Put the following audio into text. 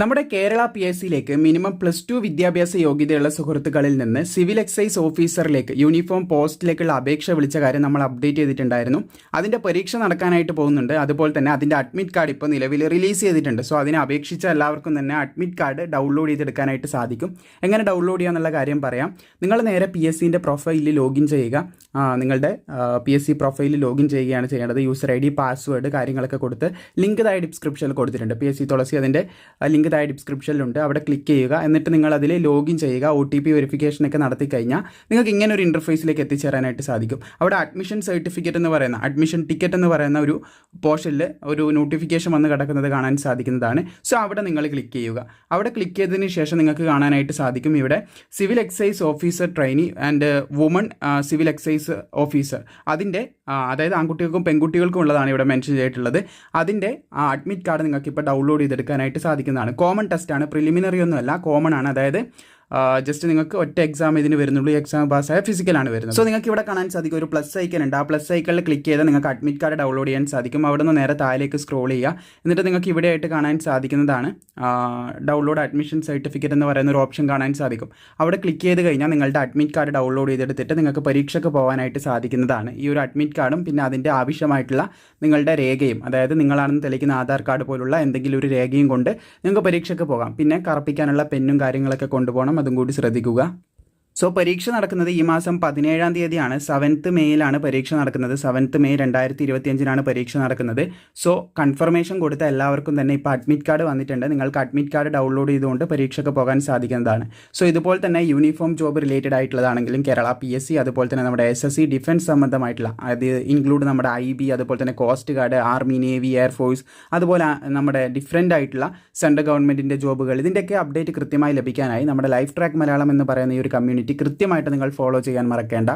നമ്മുടെ Kerala P S സിയിലേക്ക് minimum plus two വിദ്യാഭ്യാസ യോഗ്യതയുള്ള സുഹൃത്തുക്കളിൽ നിന്ന് സിവിൽ എക്സൈസ് ഓഫീസറിലേക്ക് യൂണിഫോം പോസ്റ്റിലേക്കുള്ള അപേക്ഷ വിളിച്ച കാര്യം നമ്മൾ അപ്ഡേറ്റ് ചെയ്തിട്ടുണ്ടായിരുന്നു. അതിന്റെ പരീക്ഷ നടക്കാനായിട്ട് പോകുന്നുണ്ട്. അതുപോലെ തന്നെ അതിന്റെ അഡ്മിറ്റ് കാർഡ് ഇപ്പോൾ നിലവിൽ റിലീസ് ചെയ്തിട്ടുണ്ട്. സോ അതിനെ അപേക്ഷിച്ച എല്ലാവർക്കും തന്നെ അഡ്മിറ്റ് കാർഡ് ഡൗൺലോഡ് ചെയ്തെടുക്കാനായിട്ട് സാധിക്കും. എങ്ങനെ ഡൗൺലോഡ് ചെയ്യാമെന്നുള്ള കാര്യം പറയാം. നിങ്ങൾ നേരെ പി എസ് സിന്റെ പ്രൊഫൈലിൽ ലോഗിൻ ചെയ്യുക. നിങ്ങളുടെ പി എസ് സി പ്രൊഫൈലിൽ ലോഗിൻ ചെയ്യുകയാണ് ചെയ്യേണ്ടത്. യൂസർ ഐ ഡി പാസ്വേഡ് കാര്യങ്ങളൊക്കെ കൊടുത്ത് ലിങ്ക് ഇതായി ഡിസ്ക്രിപ്ഷനിൽ കൊടുത്തിട്ടുണ്ട്. പി എസ് സി തുളസി അതിന്റെ ലിങ്ക് താഴെ ഡിസ്ക്രിപ്ഷനിലുണ്ട്. അവിടെ ക്ലിക്ക് ചെയ്യുക. എന്നിട്ട് നിങ്ങൾ അതിൽ ലോഗിൻ ചെയ്യുക. ഒ ടി പി വെരിഫിക്കേഷനൊക്കെ നടത്തി കഴിഞ്ഞാൽ നിങ്ങൾക്ക് ഇങ്ങനെ ഒരു ഇന്റർഫേസിലേക്ക് എത്തിച്ചേരാനായിട്ട് സാധിക്കും. അവിടെ അഡ്മിഷൻ സർട്ടിഫിക്കറ്റ് എന്ന് പറയുന്ന അഡ്മിഷൻ ടിക്കറ്റ് എന്ന് പറയുന്ന ഒരു പോർഷനിൽ ഒരു നോട്ടിഫിക്കേഷൻ വന്ന് കിടക്കുന്നത് കാണാൻ സാധിക്കുന്നതാണ്. സോ അവിടെ നിങ്ങൾ ക്ലിക്ക് ചെയ്യുക. അവിടെ ക്ലിക്ക് ചെയ്തതിന് ശേഷം നിങ്ങൾക്ക് കാണാനായിട്ട് സാധിക്കും ഇവിടെ civil excise officer trainee and woman civil excise officer അതിന്റെ അതായത് ആൺകുട്ടികൾക്കും പെൺകുട്ടികൾക്കും ഉള്ളതാണ് ഇവിടെ മെൻഷൻ ചെയ്തിട്ടുള്ളത്. അതിന്റെ അഡ്മിറ്റ് കാർഡ് നിങ്ങൾക്ക് ഇപ്പോൾ ഡൗൺലോഡ് ചെയ്തെടുക്കാനായിട്ട് സാധിക്കുന്നതാണ്. കോമൺ ടെസ്റ്റാണ് പ്രിലിമിനറി ഒന്നുമല്ല കോമൺ ആണ്. അതായത് ജസ്റ്റ് നിങ്ങൾക്ക് ഒറ്റ എക്സാം ഇതിന് വരുന്നുള്ളൂ. എക്സാം പാസ്സായ ഫിസിക്കലാണ് വരുന്നത്. സോ നിങ്ങൾക്ക് ഇവിടെ കാണാൻ സാധിക്കും. ഒരു പ്ലസ് ഐക്കൺ ഉണ്ട്. ആ പ്ലസ് ഐക്കണിൽ ക്ലിക്ക് ചെയ്താൽ നിങ്ങൾക്ക് അഡ്മിറ്റ് കാർഡ് ഡൗൺലോഡ് ചെയ്യാൻ സാധിക്കും. അവിടെ നിന്ന് നേരെ താഴേക്ക് സ്ക്രോൾ ചെയ്യുക. എന്നിട്ട് നിങ്ങൾക്ക് ഇവിടെ ആയിട്ട് കാണാൻ സാധിക്കുന്നതാണ് ഡൗൺലോഡ് അഡ്മിഷൻ സർട്ടിഫിക്കറ്റ് എന്ന് പറയുന്ന ഒരു ഓപ്ഷൻ കാണാൻ സാധിക്കും. അവിടെ ക്ലിക്ക് ചെയ്ത് കഴിഞ്ഞാൽ നിങ്ങളുടെ അഡ്മിറ്റ് കാർഡ് ഡൗൺലോഡ് ചെയ്തെടുത്തിട്ട് നിങ്ങൾക്ക് പരീക്ഷയ്ക്ക് പോകാനായിട്ട് സാധിക്കുന്നതാണ്. ഈ ഒരു അഡ്മിറ്റ് കാർഡും പിന്നെ അതിന്റെ ആവശ്യമായിട്ടുള്ള നിങ്ങളുടെ രേഖയും അതായത് നിങ്ങളാണെന്ന് തെളിയിക്കുന്ന ആധാർ കാർഡ് പോലുള്ള എന്തെങ്കിലും ഒരു രേഖയും കൊണ്ട് നിങ്ങൾക്ക് പരീക്ഷയ്ക്ക് പോകാം. പിന്നെ കറപ്പിക്കാനുള്ള പെന്നും കാര്യങ്ങളൊക്കെ കൊണ്ടുപോകണം. അതും കൂടി ശ്രദ്ധിക്കുക. സോ പരീക്ഷ നടക്കുന്നത് ഈ മാസം പതിനേഴാം തീയതിയാണ്. സെവൻത്ത് മേയിലാണ് പരീക്ഷ നടക്കുന്നത്. സെവൻത്ത് മെയ് രണ്ടായിരത്തി ഇരുപത്തിയഞ്ചിനാണ് പരീക്ഷ നടക്കുന്നത്. സോ കൺഫർമേഷൻ കൊടുത്ത എല്ലാവർക്കും തന്നെ ഇപ്പോൾ അഡ്മിറ്റ് കാർഡ് വന്നിട്ടുണ്ട്. നിങ്ങൾക്ക് അഡ്മിറ്റ് കാർഡ് ഡൗൺലോഡ് ചെയ്തുകൊണ്ട് പരീക്ഷയ്ക്ക് പോകാൻ സാധിക്കുന്നതാണ്. സോ ഇതുപോലെ തന്നെ യൂണിഫോം ജോബ് റിലേറ്റഡ് ആയിട്ടുള്ളതാണെങ്കിലും കേരള പി എസ് സി അതുപോലെ തന്നെ നമ്മുടെ എസ് എസ് സി ഡിഫൻസ് സംബന്ധമായിട്ടുള്ള അത് ഇൻക്ലൂഡ് നമ്മുടെ ഐ ബി അതുപോലെ തന്നെ coast guard army navy air force അതുപോലെ നമ്മുടെ ഡിഫറെന്റ് ആയിട്ടുള്ള സെൻട്രൽ ഗവൺമെന്റിന്റെ ജോബുകൾ ഇതിന്റെയൊക്കെ അപ്ഡേറ്റ് കൃത്യമായി ലഭിക്കാനായി നമ്മുടെ ലൈഫ് ട്രാക്ക് മലയാളം എന്ന് പറയുന്ന ഈ ഒരു കമ്മ്യൂണിറ്റി കൃത്യമായിട്ട് നിങ്ങൾ ഫോളോ ചെയ്യാൻ മറക്കേണ്ട.